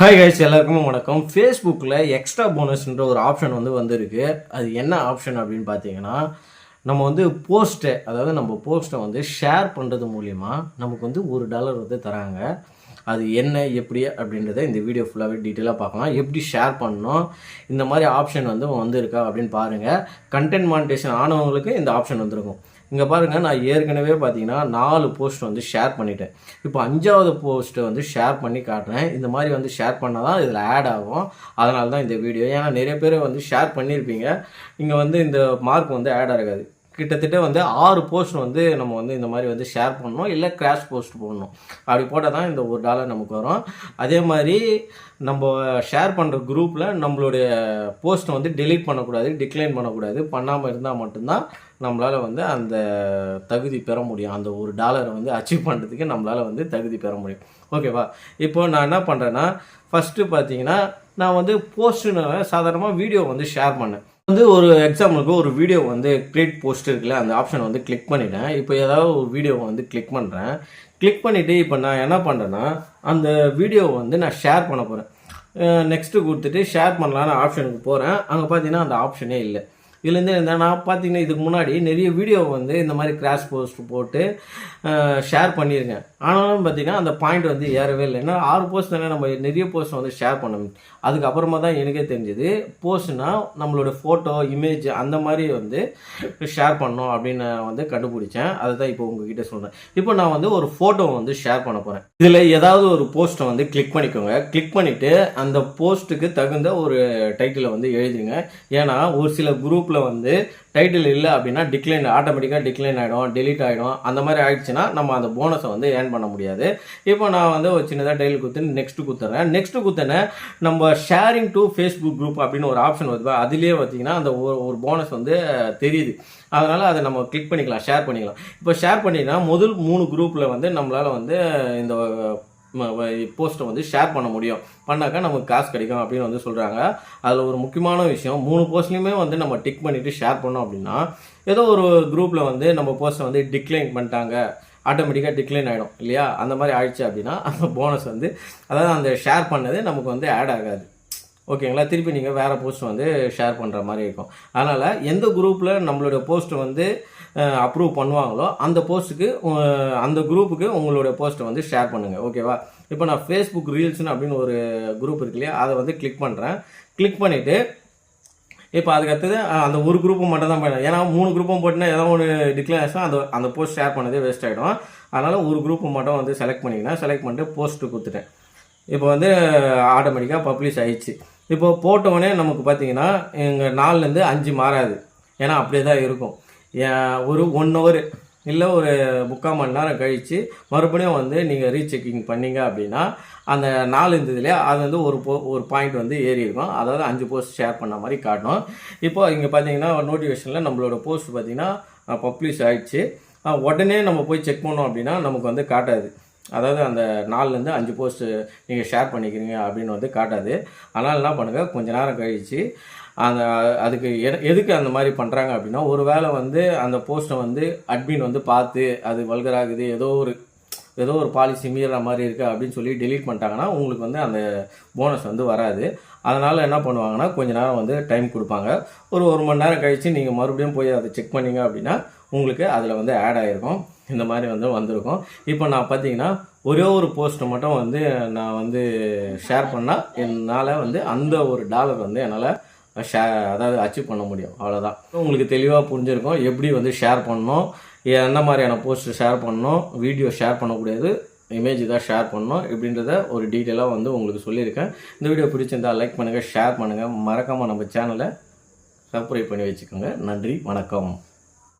Hi guys எல்லாருக்குமே வணக்கம். ஃபேஸ்புக்கில் எக்ஸ்ட்ரா போனஸ்ன்ற ஒரு ஆப்ஷன் வந்து வந்திருக்கு. அது என்ன ஆப்ஷன் அப்படின்னு பார்த்தீங்கன்னா நம்ம வந்து போஸ்ட்டை அதாவது நம்ம போஸ்ட்டை வந்து ஷேர் பண்ணுறது மூலிமா நமக்கு வந்து ஒரு டாலர் வந்து தராங்க. அது என்ன எப்படி அப்படின்றத இந்த வீடியோ ஃபுல்லாகவே டீட்டெயிலாக பார்க்கலாம். எப்படி ஷேர் பண்ணணும் இந்த மாதிரி ஆப்ஷன் வந்து வந்திருக்கா அப்படின்னு பாருங்கள் கண்டென்ட் மானிட்டேஷன் ஆனவங்களுக்கு இந்த ஆப்ஷன் வந்திருக்கும். இங்கே பாருங்கள் நான் ஏற்கனவே பார்த்தீங்கன்னா நாலு போஸ்ட் வந்து ஷேர் பண்ணிட்டேன். இப்போ அஞ்சாவது போஸ்ட்டை வந்து ஷேர் பண்ணி காட்டுறேன். இந்த மாதிரி வந்து ஷேர் பண்ணால் தான் இதில் ஆட் ஆகும். அதனால தான் இந்த வீடியோ ஏன்னா நிறைய பேர் வந்து ஷேர் பண்ணியிருப்பீங்க இங்கே வந்து இந்த மார்க் வந்து ஆட் ஆகாது. கிட்டத்தட்ட வந்து ஆறு போஸ்ட் வந்து நம்ம வந்து இந்த மாதிரி வந்து ஷேர் பண்ணணும். இல்லை கிராஷ் போஸ்ட் போடணும். அப்படி போட்டால் தான் இந்த ஒரு டாலர் நமக்கு வரும். அதே மாதிரி நம்ம ஷேர் பண்ணுற குரூப்பில் நம்மளுடைய போஸ்ட்டை வந்து டெலீட் பண்ணக்கூடாது டிக்ளைன் பண்ணக்கூடாது. பண்ணாமல் இருந்தால் மட்டும்தான் நம்மளால் வந்து அந்த தகுதி பெற முடியும். அந்த ஒரு டாலரை வந்து அச்சீவ் பண்ணுறதுக்கு நம்மளால் வந்து தகுதி பெற முடியும். ஓகேவா இப்போ நான் என்ன பண்ணுறேன்னா ஃபஸ்ட்டு பார்த்தீங்கன்னா நான் வந்து போஸ்ட்டுன்னு சாதாரணமாக வீடியோ வந்து ஷேர் பண்ணேன். வந்து ஒரு எக்ஸாம்பிளுக்கு ஒரு வீடியோ வந்து கிரியேட் போஸ்ட் இருக்குல்ல அந்த ஆப்ஷன் வந்து கிளிக் பண்ணிட்டேன். இப்போ ஏதாவது ஒரு வீடியோவை வந்து கிளிக் பண்ணுறேன் கிளிக் பண்ணிவிட்டு இப்போ நான் என்ன பண்ணுறேன்னா அந்த வீடியோவை வந்து நான் ஷேர் பண்ண போகிறேன் நெக்ஸ்ட்டு கொடுத்துட்டு ஷேர் பண்ணலான்னு ஆப்ஷனுக்கு போகிறேன் அங்கே பார்த்தீங்கன்னா அந்த ஆப்ஷனே இல்லை. இதுலேருந்து நான் பார்த்தீங்கன்னா இதுக்கு முன்னாடி நிறைய வீடியோ வந்து இந்த மாதிரி கிராஷ் போஸ்ட் போட்டு ஷேர் பண்ணியிருக்கேன். ஆனாலும் பார்த்தீங்கன்னா அந்த பாயிண்ட் வந்து ஏறவே இல்லை. ஏன்னா ஆறு போஸ்ட் தானே நம்ம நிறைய போஸ்ட் வந்து ஷேர் பண்ண அதுக்கப்புறமா தான் எனக்கே தெரிஞ்சது போஸ்ட்னா நம்மளோட ஃபோட்டோ இமேஜ் அந்த மாதிரி வந்து ஷேர் பண்ணோம் அப்படின்னு நான் வந்து கண்டுபிடிச்சேன். அதை தான் இப்போ உங்ககிட்ட சொல்கிறேன் இப்போ நான் வந்து ஒரு ஃபோட்டோ வந்து ஷேர் பண்ண போகிறேன் இதில் ஏதாவது ஒரு போஸ்ட்டை வந்து கிளிக் பண்ணிக்கோங்க. கிளிக் பண்ணிவிட்டு அந்த போஸ்ட்டுக்கு தகுந்த ஒரு டைட்டிலை வந்து எழுதிடுங்க ஏன்னா ஒரு சில குரூப் குரூப்பில் வந்து டைட்டில் இல்லை அப்படின்னா டிக்ளைன் ஆட்டோமேட்டிக்காக டிக்ளைன் ஆகிடும் டெலிட் ஆகிடும் அந்த மாதிரி ஆகிடுச்சுன்னா நம்ம அந்த போனஸை வந்து ஏர்ன் பண்ண முடியாது. இப்போ நான் வந்து ஒரு சின்னதாக டைல் குத்துன்னு நெக்ஸ்ட் குத்துறேன் நெக்ஸ்ட்டு குத்துனேன் நம்ம ஷேரிங் டு ஃபேஸ்புக் குரூப் அப்படின்னு ஒரு ஆப்ஷன் வருது அதுலேயே பார்த்தீங்கன்னா அந்த ஒரு போனஸ் வந்து தெரியுது. அதனால் அதை நம்ம கிளிக் பண்ணிக்கலாம் ஷேர் பண்ணிக்கலாம். இப்போ ஷேர் பண்ணிங்கன்னா முதல் மூணு குரூப்பில் வந்து நம்மளால் வந்து இந்த போஸ்ட்டை வந்து ஷேர் பண்ண முடியும். பண்ணாக்கா நமக்கு காசு கிடைக்கும் அப்படின்னு வந்து சொல்கிறாங்க அதில் ஒரு முக்கியமான விஷயம் மூணு போஸ்ட்லையுமே வந்து நம்ம டிக் பண்ணிவிட்டு ஷேர் பண்ணோம் அப்படின்னா ஏதோ ஒரு குரூப்பில் வந்து நம்ம போஸ்ட்டை வந்து டிக்ளைன் பண்ணிட்டாங்க. ஆட்டோமேட்டிக்காக டிக்ளைன் ஆகிடும் இல்லையா? அந்த மாதிரி ஆயிடுச்சு அப்படின்னா அந்த போனஸ் வந்து அதாவது அந்த ஷேர் பண்ணது நமக்கு வந்து ஆட் ஆகாது. ஓகேங்களா திருப்பி நீங்கள் வேறு போஸ்ட் வந்து ஷேர் பண்ணுற மாதிரி இருக்கும். அதனால் எந்த குரூப்பில் நம்மளுடைய போஸ்ட் வந்து அப்ரூவ் பண்ணுவாங்களோ அந்த போஸ்ட்டுக்கு அந்த குரூப்புக்கு உங்களுடைய போஸ்ட்டை வந்து ஷேர் பண்ணுங்கள் ஓகேவா இப்போ நான் ஃபேஸ்புக் ரீல்ஸ்னு அப்படின்னு ஒரு குரூப் இருக்கு இல்லையா அதை வந்து கிளிக் பண்ணுறேன் கிளிக் பண்ணிவிட்டு இப்போ அதுக்கு அடுத்தது அந்த ஒரு குரூப்பு மட்டும் தான் பண்ண ஏன்னா மூணு குரூப்பும் போட்டுனா ஏதோ ஒன்று டிக்ளேஷன் அந்த அந்த போஸ்ட் ஷேர் பண்ணதே வேஸ்ட் ஆகிடும் அதனால் ஒரு குரூப்பு மட்டும் வந்து செலக்ட் பண்ணிக்கினேன் செலக்ட் பண்ணிட்டு போஸ்ட்டு கொடுத்துட்டேன். இப்போ வந்து ஆட்டோமேட்டிக்காக பப்ளிஷ் ஆயிடுச்சு. இப்போ போட்டவுடனே நமக்கு பார்த்தீங்கன்னா எங்கள் நாலுலேருந்து அஞ்சு மாறாது. ஏன்னா அப்படியே தான் இருக்கும். ஒரு ஒன் ஹவர் இல்லை ஒரு முக்கால் மணி நேரம் கழித்து மறுபடியும் வந்து நீங்கள் ரீசெக்கிங் பண்ணீங்க அப்படின்னா அந்த நாலு இருந்தது அது வந்து ஒரு போ ஒரு பாயிண்ட் வந்து ஏறி இருக்கும் அதாவது அஞ்சு போஸ்ட் ஷேர் பண்ண மாதிரி காட்டும் இப்போ இங்கே பார்த்தீங்கன்னா நோட்டிஃபிகேஷனில் நம்மளோட போஸ்ட் பார்த்தீங்கன்னா பப்ளிஷ் ஆகிடுச்சு உடனே நம்ம போய் செக் பண்ணோம் அப்படின்னா நமக்கு வந்து காட்டாது. அதாவது அந்த நாலுலேருந்து அஞ்சு போஸ்ட்டு நீங்கள் ஷேர் பண்ணிக்கிறீங்க அப்படின்னு வந்து காட்டாது. அதனால் என்ன பண்ணுங்கள் கொஞ்ச நேரம் கழித்து அந்த அதுக்கு எ எதுக்கு அந்த மாதிரி பண்ணுறாங்க அப்படின்னா ஒரு வேளை வந்து அந்த போஸ்ட்டை வந்து அட்மின் வந்து பார்த்து அது வல்கராகுது ஏதோ ஒரு ஏதோ ஒரு பாலிசி மீற மாதிரி இருக்குது அப்படின்னு சொல்லி டெலீட் பண்ணிட்டாங்கன்னா உங்களுக்கு வந்து அந்த போனஸ் வந்து வராது. அதனால் என்ன பண்ணுவாங்கன்னா கொஞ்ச நேரம் வந்து டைம் கொடுப்பாங்க. ஒரு ஒரு மணி நேரம் கழித்து நீங்கள் மறுபடியும் போய் அதை செக் பண்ணீங்க அப்படின்னா உங்களுக்கு அதில் வந்து ஆட் ஆகிருக்கும் இந்த மாதிரி வந்து வந்திருக்கும். இப்போ நான் பார்த்தீங்கன்னா ஒரே ஒரு போஸ்ட்டை மட்டும் வந்து நான் வந்து ஷேர் பண்ணால் என்னால் வந்து அந்த ஒரு டாலர் வந்து என்னால் ஷே அதாவது அச்சீவ் பண்ண முடியும். அவ்வளோதான் உங்களுக்கு தெளிவாக புரிஞ்சிருக்கும். எப்படி வந்து ஷேர் பண்ணணும் என்ன மாதிரியான போஸ்ட் ஷேர் பண்ணணும் வீடியோ ஷேர் பண்ணக்கூடாது இமேஜ் தான் ஷேர் பண்ணணும் இப்படின்றத ஒரு டீட்டெயிலாக வந்து உங்களுக்கு சொல்லியிருக்கேன். இந்த வீடியோ பிடிச்சிருந்தால் லைக் பண்ணுங்கள் ஷேர் பண்ணுங்கள் மறக்காமல் நம்ம சேனலை சப்ஸ்கிரைப் பண்ணி வச்சுக்கோங்க. நன்றி வணக்கம்.